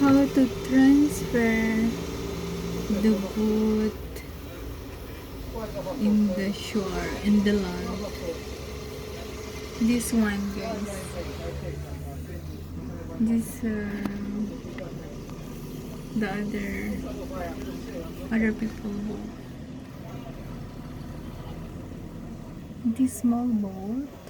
how to transfer the boat in the shore, in the land. This one, guys. This, um, the other, other people. This small boat.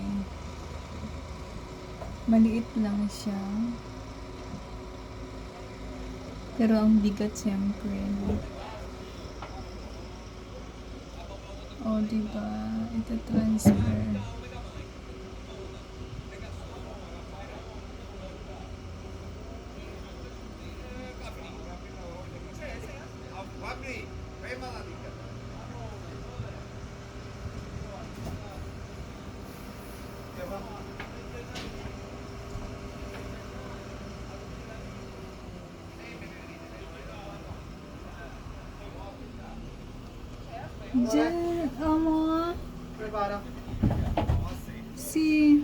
Maliit lang siya. Pero ang bigat siyempre. O, oh, diba? Ito transfer. Diyan, amo. Si...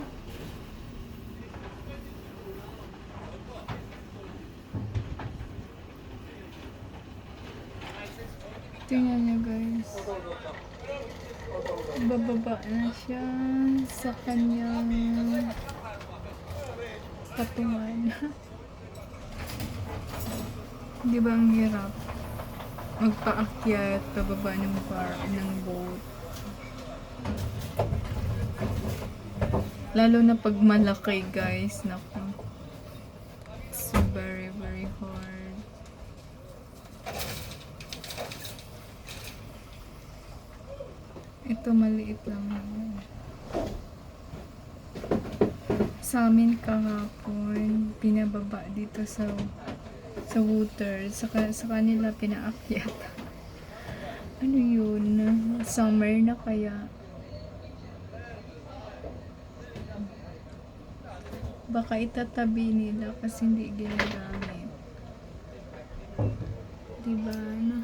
Tingnan niyo guys. Bababa na siya sa kanyang patungan. Di ba ang hirap? Magpaakyat, pababa ng bar, ng boat. Lalo na pag malaki guys, naku. It's very, very hard. Ito maliit lang. Sa amin kahapon, pinababa dito sa sa water. Sa, sa kanila pinaakyat. Ano yun? Summer na kaya. Baka itatabi nila kasi hindi ginagamit. Diba? Ano?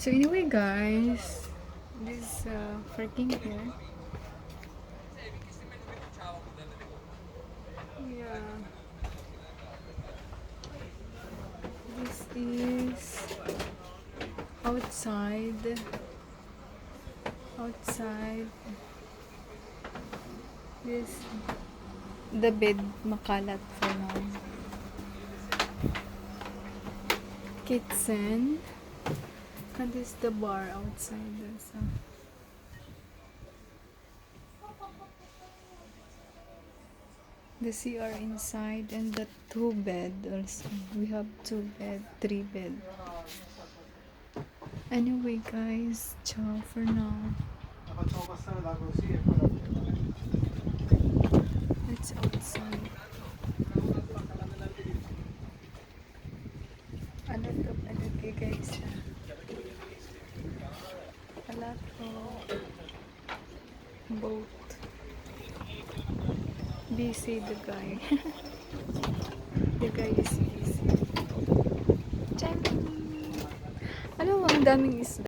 So anyway guys, this uh, freaking here. Yeah. This is outside. Outside. This the bed makalat for now. Kitchen. And this the bar outside. There's a the CR inside and the two bed also. We have two bed, three bed. Anyway guys, ciao for now. It's outside. Ano to? Ano to guys? Wala to. Boat. Busy the guy. the guy is busy. Chan! Daming isda.